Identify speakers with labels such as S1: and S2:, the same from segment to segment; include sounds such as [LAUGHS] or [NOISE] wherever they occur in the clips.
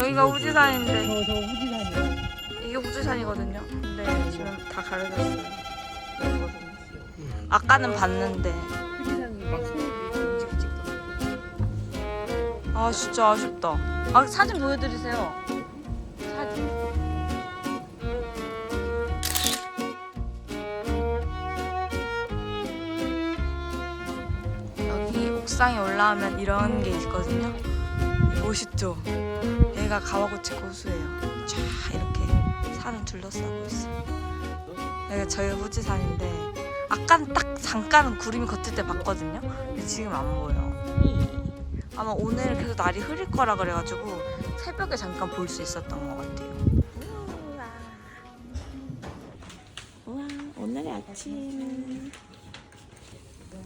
S1: 여기가 후지산인데
S2: 저, 저 후지산이요.
S1: 이게 후지산이거든요. 근데 지금 다 가려졌어요. 이거거든요. 아까는 봤는데
S2: 후지산이 막 소리 찍찍
S1: 아 진짜 아쉽다. 아 사진 보여드리세요. 사진. 여기 옥상에 올라오면 이런 게 있거든요. 멋있죠? 여기가 가와구치 고수예요. 쫙 이렇게 산을 둘러싸고 있어요. 여기가 저희 후지산인데 아까는 딱 잠깐은 구름이 걷을 때 봤거든요. 근데 지금 안 보여. 아마 오늘 계속 날이 흐릴 거라 그래가지고 새벽에 잠깐 볼 수 있었던 것 같아요. 우와, 오늘의 아침.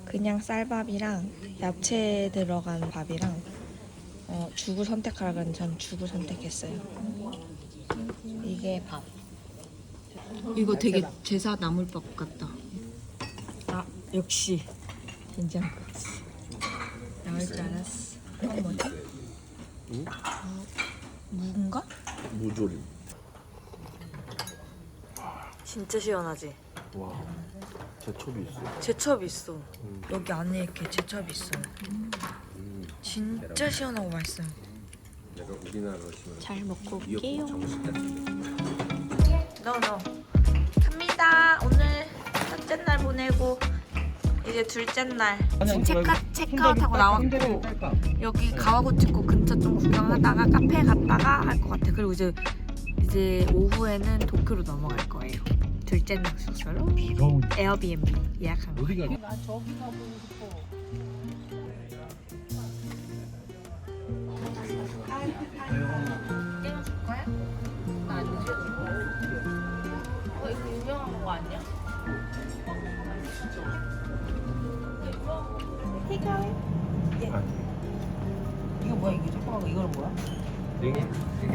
S1: 그냥 쌀밥이랑 야채 들어간 밥이랑 어, 죽을 선택하라 그랬는데 전 죽을 선택했어요. 이게 밥. 이거 되게 제사 나물밥 같다. 아 역시 된장. 나올 줄 알았어. 이건 뭐지?
S3: 응?
S1: 어, 무인가?
S3: 무조림.
S1: 진짜 시원하지?
S3: 와, 제첩이 있어.
S1: 제첩 있어.
S3: 음.
S1: 여기 안에 이렇게 제첩 있어.
S3: 음.
S1: 진짜 시원하고 맛있어요.
S3: 내가 우리나라로 치면
S1: 잘 먹고
S3: 정식 같은
S1: No, no. 갑니다. 오늘 첫째 날 보내고 이제 둘째 날. 지금 체크 체크아웃하고 나왔고 여기 가와구치코 근처 좀 구경하다가 카페 갔다가 할 것 같아. 그리고 이제 이제 오후에는 도쿄로 넘어갈 거예요. 둘째 날 숙소로 에어비앤비 예약한 거.
S3: 어디가?
S2: 나 저기 가보고 싶어.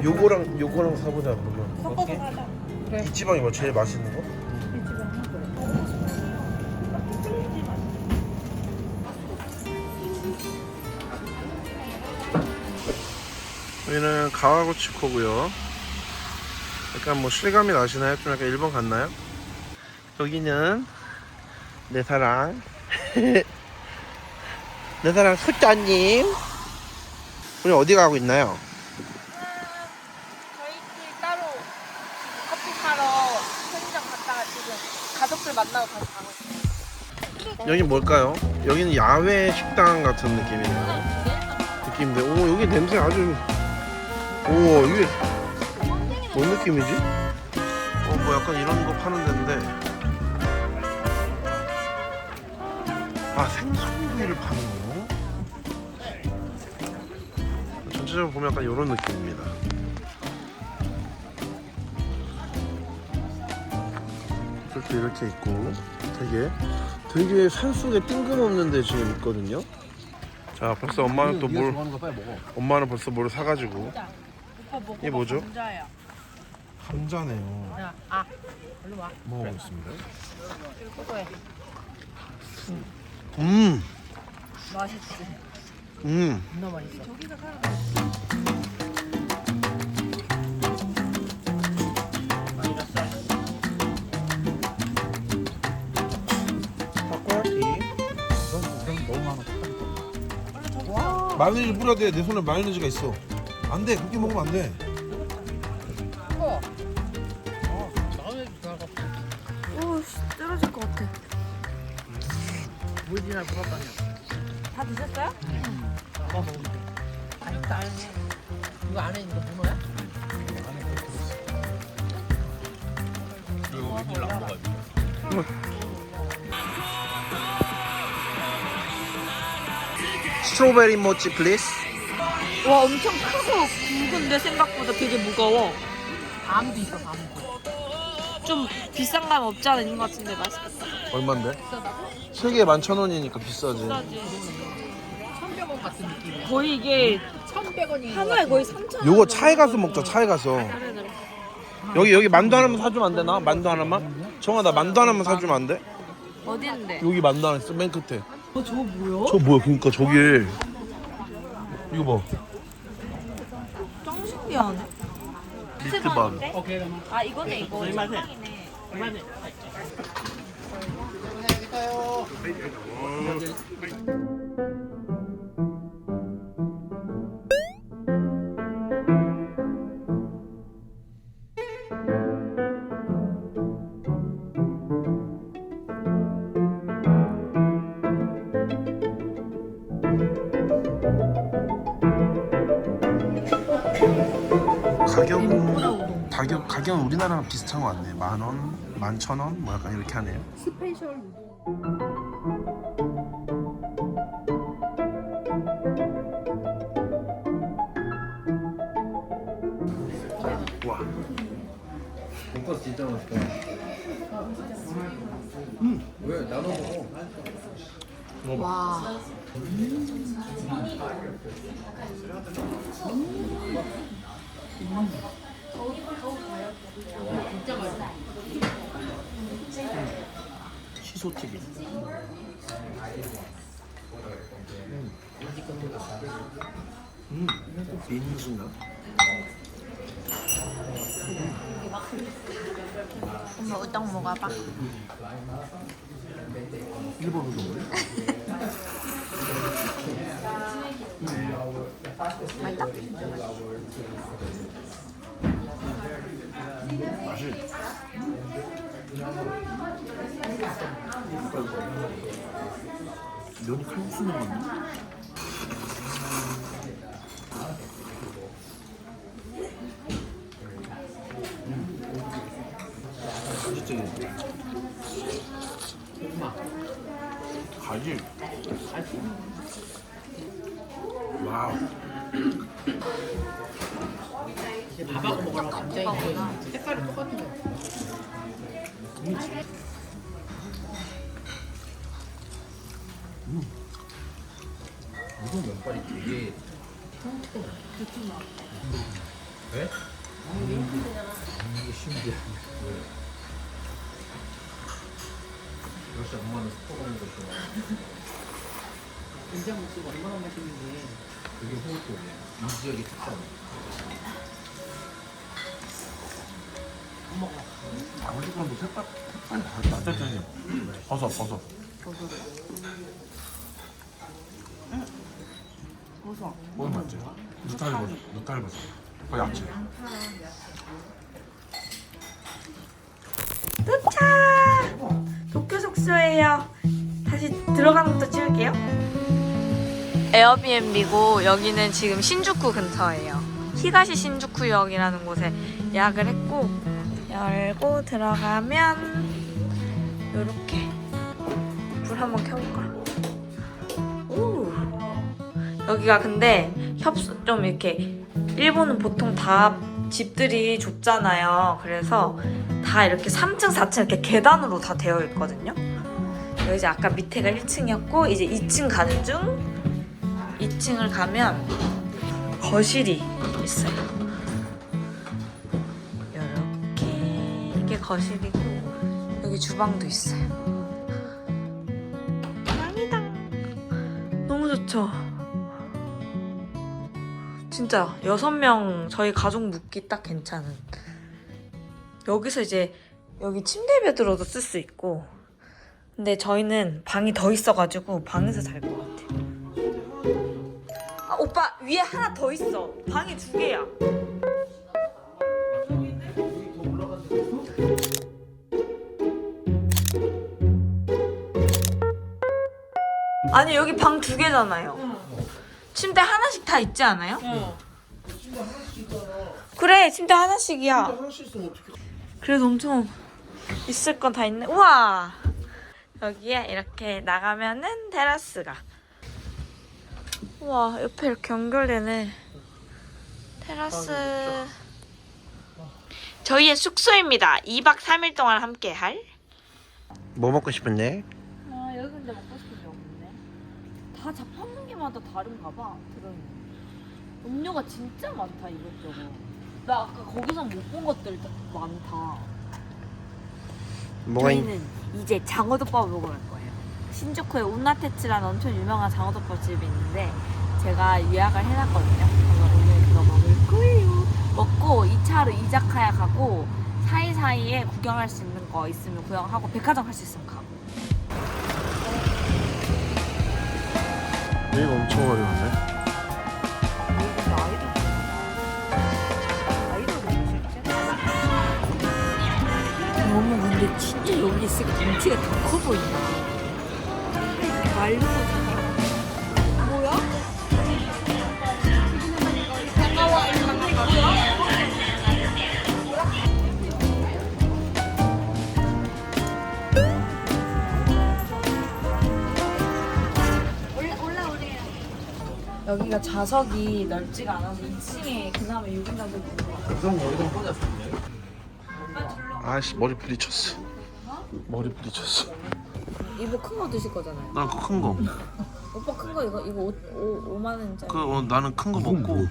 S3: 요거랑 요거랑 사보자 그러면.
S2: 섞어서 사자.
S3: 이 지방이 뭐 제일 맛있는 거? 여기는 가와구치코고요. 약간 뭐 실감이 나시나요? 좀 약간 일본 같나요? 여기는 내 사랑 [LAUGHS] 내 사랑 소짜님 우리 어디 가고 있나요?
S1: 저희끼리 따로 커피 사러 편의점 갔다가 지금 가족들 만나러 다시 가고 있어요.
S3: 여기 뭘까요? 여기는 야외 식당 같은 느낌이네요. 느낌인데, 오, 여기 냄새 아주, 오, 이게 뭔 느낌이지? 어, 뭐 약간 이런 거 파는 데인데, 아, 생선구이를 파는 거? 전체적으로 보면 약간 이런 느낌입니다. 이렇게 있고, 되게 되게 산속에 뜬금없는 데 지금 있거든요. 자, 벌써 엄마는 또 뭘, 엄마는 벌써 뭘 사가지고.
S2: 오빠 먹어.
S3: 이게 뭐죠?
S2: 감자야.
S3: 감자네요.
S2: 야, 아, 일로 와.
S3: 먹어보겠습니다.
S2: 이거 해.
S3: 음,
S2: 맛있지.
S3: 음.
S2: 존나 맛있어.
S3: 마요네즈 뿌려야 돼. 내 손에 마요네즈가 있어. 안 돼. 그렇게 먹으면 안 돼.
S2: 어.
S1: 오, 씨, 떨어질 것 같아.
S2: 물지나 부럽다냐.
S1: 다 드셨어요?
S2: 돼. 맛있다. 이거 안에 있는 거 문어야?
S3: 스트로베리 모찌 플리즈.
S1: 와, 엄청 크고 굵은데 생각보다 되게 무거워.
S2: 밤도 있어, 밤도.
S1: 좀 비싼 감 없지 않아 있는 것 같은데 맛있겠다.
S3: 얼만데?
S2: 비싸다고?
S3: 세 개에 11,000원이니까 비싸지.
S1: 비싸지.
S2: 1,100원 같은 느낌이야.
S1: 거의 이게
S2: 1,100원이
S1: 하나에 거의 3천 원.
S3: 요거 차에 가서 먹자. 차에 가서.
S1: 그래.
S3: 여기 여기 만두 하나만 사주면 안 되나? 만두 하나만? 정아 나 만두 하나만 사주면 안 돼?
S1: 어디 있는데?
S3: 여기 만두 하나 있어 맨 끝에.
S1: 어, 저거 뭐야?
S3: 저 뭐야? 그러니까 저게 이거 봐.
S1: 짱 신기하네.
S3: 미트밤.
S1: 아 이거네 이거.
S3: 가격은 가격 가격은 우리나라랑 비슷한 것 같네. 만 원, 만 천 원, 뭐 약간 이렇게 하네요.
S2: 스페셜
S3: 와.
S4: 돈가스 진짜 맛있다. 왜 나눠 먹어?
S1: 와.
S3: 시소튀김. 음, 민수나.
S1: 엄마 우동 먹어봐.
S3: 일본 우동을.
S1: 맛있다.
S3: 맛이. 면이 칼국수 면 같네. 진짜 가지.
S2: 감자인데 색깔이 똑같은 거.
S4: 무슨 면발이 되게 왜? 이게 신기해. 왜? 역시 엄마는 스포 먹는 거 좋아.
S2: 된장국수가 얼마나 맛있는데.
S4: 그게 호흡이야. 이 지역의 특성.
S3: 아무리도 색깔 색깔이 다르다. 어쨌든 버섯 버섯.
S1: 버섯.
S3: 뭐 맞지? 누탈 버섯. 누탈 버섯. 그 야채.
S1: 도착! 도쿄 숙소예요. 다시 들어가는 것도 찍을게요. 에어비앤비고 여기는 지금 신주쿠 근처예요. 히가시 신주쿠역이라는 곳에 예약을 했고 열고 들어가면 이렇게 불 한번 켜볼까? 오 여기가 근데 협소 좀 이렇게 일본은 보통 다 집들이 좁잖아요. 그래서 다 이렇게 3층, 4층 이렇게 계단으로 다 되어 있거든요. 여기 이제 아까 밑에가 1층이었고 이제 2층 가는 중 2층을 가면 거실이 있어요. 거실이고 여기 주방도 있어요. 짱이다. 너무 좋죠. 진짜 여섯 명 저희 가족 묵기 딱 괜찮은. 여기서 이제 여기 침대 베드로도 쓸 수 있고 근데 저희는 방이 더 있어가지고 방에서 잘 것 같아요 아 오빠 위에 하나 더 있어 방이 두 개야 아니 여기 방 두 개잖아요 침대 하나씩 다 있지 않아요? 그래 침대 하나씩이야
S3: 하나씩 있으면 어떻게?
S1: 그래도 엄청 있을 건 다 있네. 우와! 여기에 이렇게 나가면은 테라스가. 우와, 옆에 이렇게 연결되네. 테라스. 저희의 숙소입니다. 2박 3일 동안 함께 할.
S3: 뭐 먹고 싶은데?
S1: 아, 여기 근데 먹고. 다 잡아먹는 게마다 다른가 봐, 들어있는. 음료가 진짜 많다, 이것저것. 나 아까 거기서 못 본 것들 많다.
S3: 뭐가 있?
S1: 저희는 이제 장어덮밥을 먹으러 갈 거예요. 신주쿠에 운나테츠라는 엄청 유명한 장어덮밥 집이 있는데 제가 예약을 해놨거든요. 그래서 오늘 그거 먹을
S5: 거예요. 먹고 2차로 이자카야 가고 사이사이에 구경할 수 있는 거 있으면 구경하고 백화점 갈 수 있으면 가고.
S3: 여기가 엄청 화려하네.
S5: 너무 근데 진짜 여기 있으니까 덩치가 더 커 보인다. 말로 여기가 좌석이 넓지가 않아서 2층에 그나마 6인 정도 되는 거 같아요.
S4: 그럼 여기다 꽂았었네.
S3: 아씨 머리 부딪혔어. 머리 부딪혔어.
S5: 이거 큰 거 드실 거잖아요.
S3: 난그큰 거.
S5: 오빠 큰 거 이거 이거 5, 5, 5 만 원짜리.
S3: 그 어, 나는 큰 거 먹고.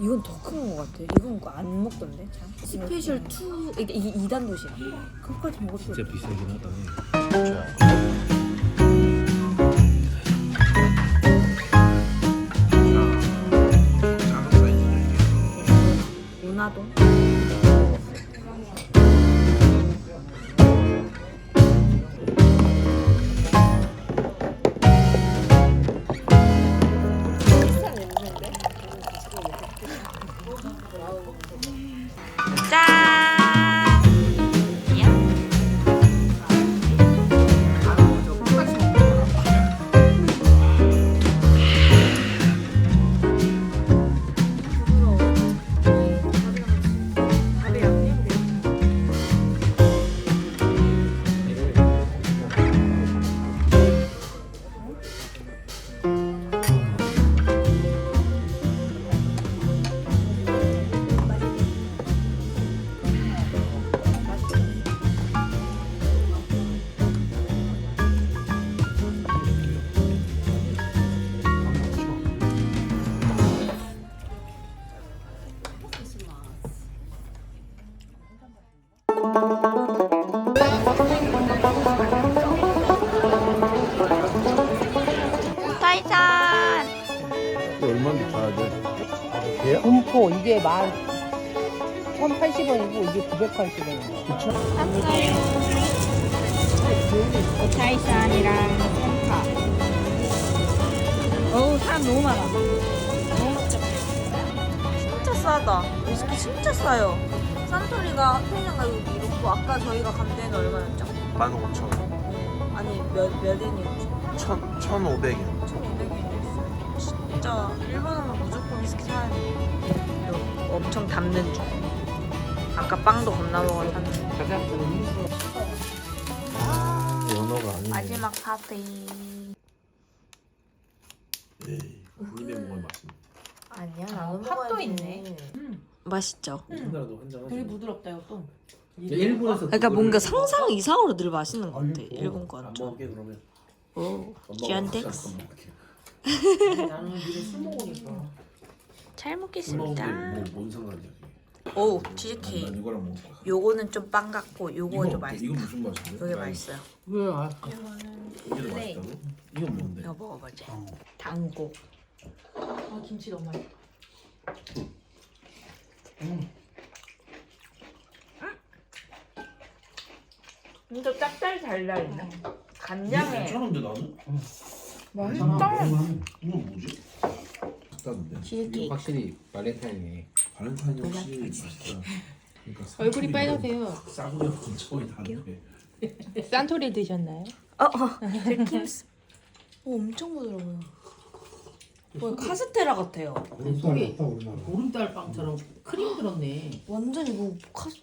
S5: 이건 더 큰 거 같아. 이건 안 먹던데. 참. 스페셜 2 이게 이게 2단 도시락. 그거까지 수
S4: 진짜 비싸긴 하다.
S3: 이게.
S2: 만 1,080원이고 이게 980원이에요.
S5: 타이산이랑 펜카. 어우 사람 너무 많아. 너무 복잡해.
S1: 진짜 싸다. 위스키 진짜 싸요. 산토리가 한편이랑 가격이 이렇고 아까 저희가 간 데는 얼마였죠?
S3: 15,000원.
S1: 아니 몇, 몇 엔이었죠?
S3: 1,000, 1,500엔.
S1: 1,200엔이었어요. 진짜 일본은 무조건 위스키 사야 돼. 엄청 담는 중. 아까 빵도 겁나 먹었는데.
S3: 연어가 아니네.
S5: 마지막 파티.
S3: 에이, 입에 먹을 맛.
S5: 아니야 나도
S2: 팥도 있네.
S1: 맛있죠?
S4: 우리나라도 한잔
S2: 되게 부드럽다 이것도.
S4: 일본에서
S1: 그러니까 뭔가 상상 이상으로 늘 맛있는 것 같아.
S4: 아이고,
S1: 일본
S4: 거안
S1: 완전.
S4: 먹게 그러면.
S1: 오, 기안덱스.
S4: 안 먹게.
S2: 나는 미래 술 먹으니까.
S4: 잘술
S1: 먹겠습니다.
S4: 먹는 게뭐뭔 상관이야? 그게.
S1: 오,
S4: 난
S1: 치즈 케이크.
S4: 이거랑 먹을 거야.
S1: 요거는 좀 빵 같고 요거 좀
S4: 이거
S1: 맛있다.
S4: 이거 무슨 맛인데?
S1: 요게 맛있어요.
S2: 왜? 아,
S4: 이게 더 맛있다고? 이건 뭔데?
S1: 이거 먹어보자. 당고.
S2: 아 김치 너무 맛있다.
S1: 진짜 짭짤 달달이네.
S4: 이게
S1: 간장에
S4: 괜찮은데 나는?
S1: 맛있다.
S4: 이건 뭐지? 비싼데.
S1: 치즈케이크.
S6: 확실히 발렌타인이
S4: 발렌타인이 확실히 맛있다. 그러니까 [LAUGHS]
S2: 얼굴이 빨갛세요.
S4: 싸구려 근처에 다른데.
S2: 산토리 드셨나요?
S1: 어, 어. 들킴스. 오, 엄청 부드러워요. 뭐 카스테라 같아요.
S2: 속에 보름달 빵처럼 크림 들었네.
S1: 완전 이거 카스.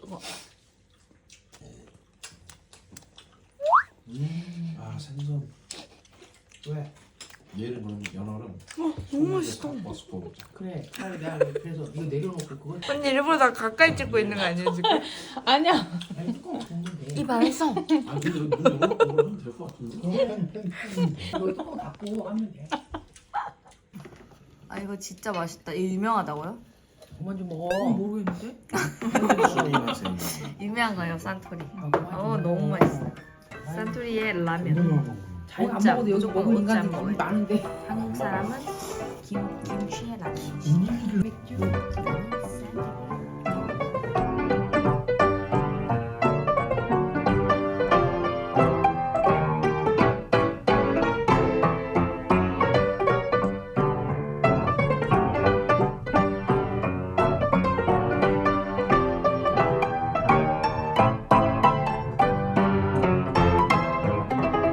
S4: 아 생선. 왜? 얘를 그럼 연어랑.
S1: 너무 맛있어.
S4: 버스 먹자.
S2: 그래. 차라리 내가 그래서 이거 내려놓고 그거.
S1: 언니 일부러 가까이 찍고 있는 거 아니에요 지금? [LAUGHS]
S2: 아니야. 아니 뚜껑 닫는데.
S1: 입 안에서.
S4: 아 근데 눈 연어 먹으면 하면 될것 같은데.
S2: 여기 뚜껑 닫고 하면 돼.
S1: 아 이거 진짜 맛있다. 이거 유명하다고요?
S2: 그만 좀 먹어. 모르겠는데.
S4: 순이 맛이.
S1: 유명한 거예요 산토리.
S2: 아,
S1: 어 너무 맛있어. 산토리의 라면.
S2: 자기가 안 먹어도 여기
S1: 무조건
S2: 먹은
S1: 오짜
S2: 인간들이
S1: 먹어야 돼.
S2: 많은데.
S1: 한국 사람은 김 김치의 라면.
S2: 맥주.